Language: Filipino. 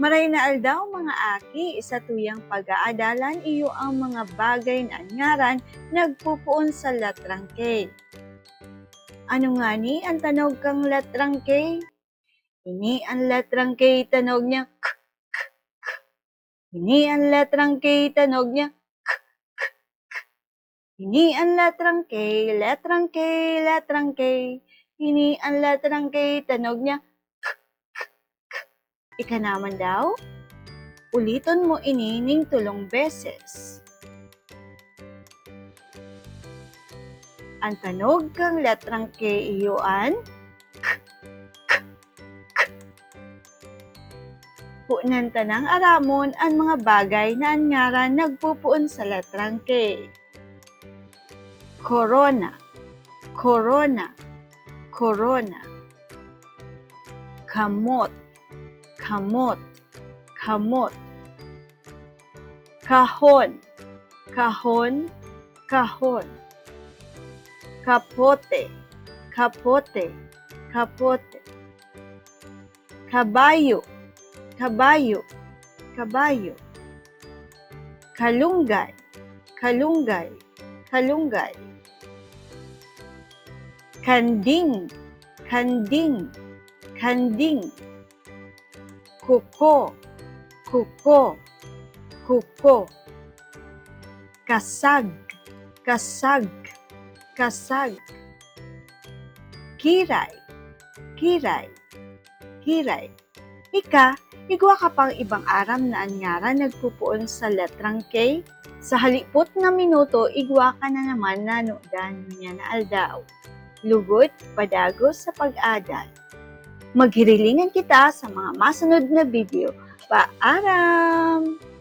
Maray na aldaw mga aki, sa tuyang pag-aadalan iyo ang mga bagay na anyaran nagpupuon sa latrang K. Ano nga ni ang tanog kang latrang K? Ini ang latrang K tanog niya k, k, k. Ini ang latrang K tanog niya k, k, k. Ini ang latrang K, latrang K, latrang K. Ini ang latrang K tanog niya Ika naman daw, uliton mo inining tulong beses. Ang tanog kang letrang K iyuan. Punan tanang aramon ang mga bagay na anyaran nagpupuon sa letrang K. Corona, corona, corona. Kamot, kamot, kamot. Kahon, kahon, kahon. Kapote, kapote, kapote. Kabayo, kabayo, kabayo. Kalunggay, kalunggay, kalunggay. Kanding, kanding, kanding kuko, kuko, kuko. Kasag, kasag, kasag. Kiray, kiray, kiray. Ika, igwa ka pang ibang aram na anyara nagpupuon sa letrang K. Sa halipot na minuto, igwa ka na naman na nudan niya na aldaw. Lugot, padagos sa pag-adal maghirilingan kita sa mga masunod na video. Paaram!